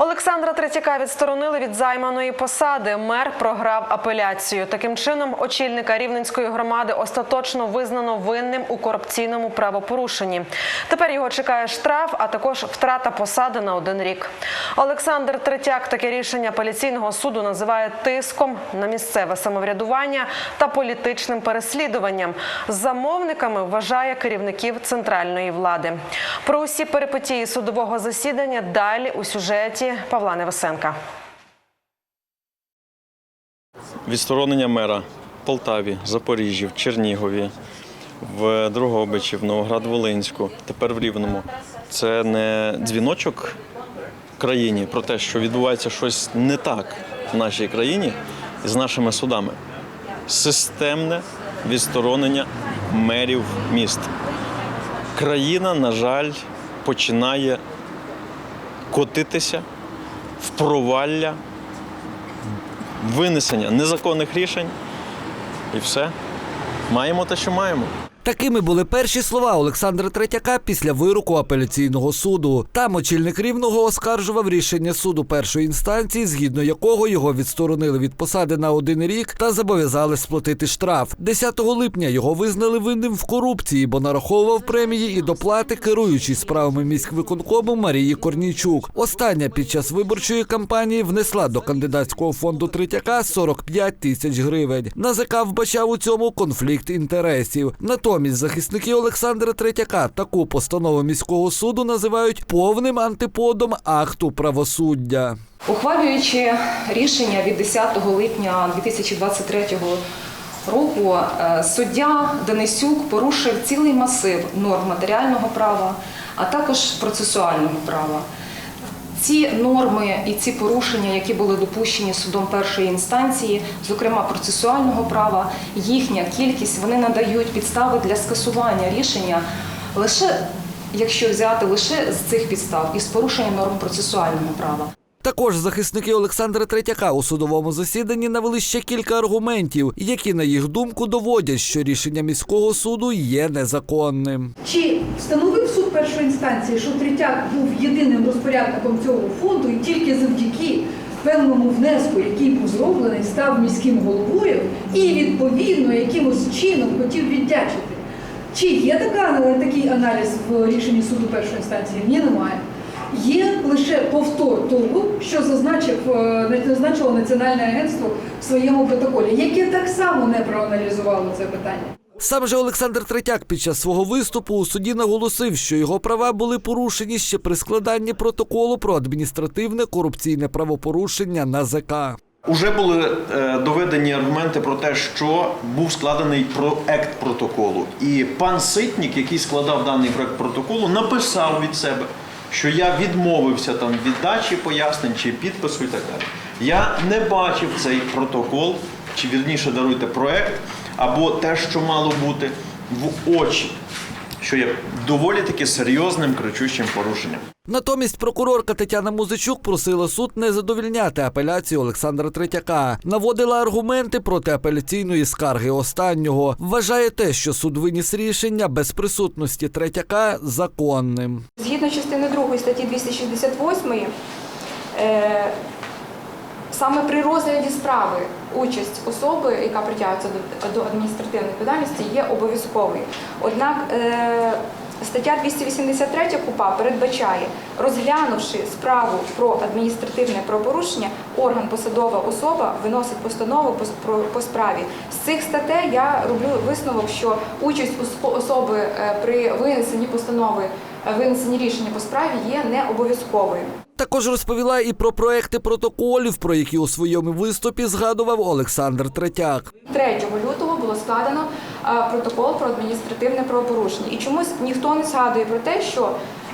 Олександра Третяка відсторонили від займаної посади. Мер програв апеляцію. Таким чином, очільника рівненської громади остаточно визнано винним у корупційному правопорушенні. Тепер його чекає штраф, а також втрата посади на один рік. Олександр Третяк таке рішення апеляційного суду називає тиском на місцеве самоврядування та політичним переслідуванням. Замовниками вважає керівників центральної влади. Про усі перипетії судового засідання далі у сюжеті Павла Невесенка. Відсторонення мера в Полтаві, Запоріжжі, в Чернігові, в Дрогобичі, в Новоград-Волинську, тепер в Рівному. Це не дзвіночок країні про те, що відбувається щось не так в нашій країні з нашими судами. Системне відсторонення мерів міст. Країна, на жаль, починає котитися в провалля винесення незаконних рішень і все. Маємо те, що маємо. Такими були перші слова Олександра Третяка після вироку апеляційного суду. Там очільник рівного оскаржував рішення суду першої інстанції, згідно якого його відсторонили від посади на один рік та зобов'язали сплатити штраф. 10 липня його визнали винним в корупції, бо нараховував премії і доплати керуючій справами міськвиконкому Марії Корнійчук. Остання під час виборчої кампанії внесла до кандидатського фонду Третяка 45 тисяч гривень. НАЗК вбачав у цьому конфлікт інтересів. Натомість захисники Олександра Третяка таку постанову міського суду називають повним антиподом акту правосуддя. Ухвалюючи рішення від 10 липня 2023 року, е, суддя Денисюк порушив цілий масив норм матеріального права, а також процесуального права. Ці норми і ці порушення, які були допущені судом першої інстанції, зокрема процесуального права, їхня кількість, вони надають підстави для скасування рішення лише якщо взяти лише з цих підстав із порушенням норм процесуального права. Також захисники Олександра Третяка у судовому засіданні навели ще кілька аргументів, які, на їх думку, доводять, що рішення міського суду є незаконним. Чи встановив суд першої інстанції, що Третяк був єдиним розпорядником цього фонду і тільки завдяки певному внеску, який був зроблений, став міським головою і відповідно якимось чином хотів віддячити? Чи є така, такий аналіз в рішенні суду першої інстанції? Ні, немає. Є лише повтор того, що зазначив, е, зазначило Національне агентство в своєму протоколі, яке так само не проаналізувало це питання. Сам же Олександр Третяк під час свого виступу у суді наголосив, що його права були порушені ще при складанні протоколу про адміністративне корупційне правопорушення НАЗК. Уже були е, доведені аргументи про те, що був складений проект протоколу. І пан Ситнік, який складав даний проект протоколу, написав від себе, що я відмовився там від дачі пояснень чи підпису і так далі. Я не бачив цей протокол, чи вірніше даруйте проект, або те, що мало бути в очі, що є доволі таки серйозним кричущим порушенням. Натомість прокурорка Тетяна Музичук просила суд не задовільняти апеляцію Олександра Третяка. Наводила аргументи проти апеляційної скарги останнього. Вважає те, що суд виніс рішення без присутності Третяка законним. Згідно частини 2 статті 268, е, саме при розгляді справи участь особи, яка притягується до, адміністративної відповідальності, є обов'язковою. Однак е, стаття 283 КУПА передбачає, розглянувши справу про адміністративне правопорушення, орган посадова особа виносить постанову по справі. З цих статей я роблю висновок, що участь особи е, при винесенні постанови, е, винесенні рішення по справі є не обов'язковою. Також розповіла і про проекти протоколів, про які у своєму виступі згадував Олександр Третяк. 3 лютого було складено е, протокол про адміністративне правопорушення. І чомусь ніхто не згадує про те, що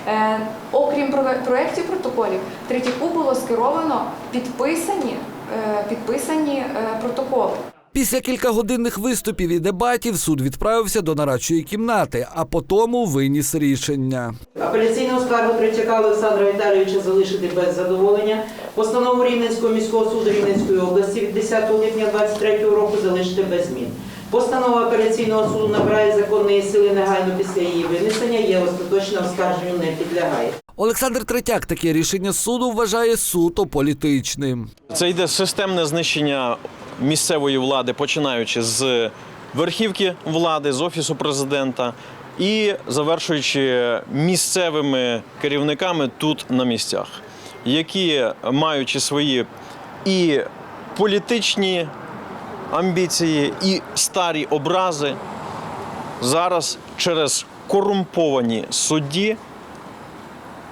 е, окрім проєктів протоколів, Третяку було скеровано підписані, е, підписані протоколи. Після кількагодинних виступів і дебатів суд відправився до нарадчої кімнати, а потому виніс рішення. Апеляційну скаргу Третяка Олександра Віталійовича залишити без задоволення. Постанову Рівненського міського суду Рівненської області від 10 липня 2023 року залишити без змін. Постанова апеляційного суду набирає законної сили негайно після її винесення, є остаточне оскарженню не підлягає. Олександр Третяк таке рішення суду вважає суто політичним. Це йде системне знищення місцевої влади, починаючи з верхівки влади, з офісу президента і завершуючи місцевими керівниками тут на місцях, які маючи свої і політичні амбіції, і старі образи, зараз через корумповані судді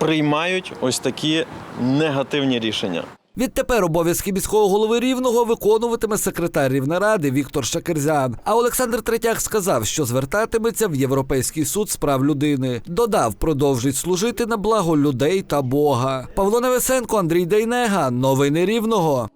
приймають ось такі негативні рішення. Відтепер обов'язки міського голови рівного виконуватиме секретар Рівнаради Віктор Шакерзян. А Олександр Третяк сказав, що звертатиметься в Європейський суд з прав людини. Додав, продовжить служити на благо людей та Бога. Павло Невесенко, Андрій Дейнега. Новини Рівного.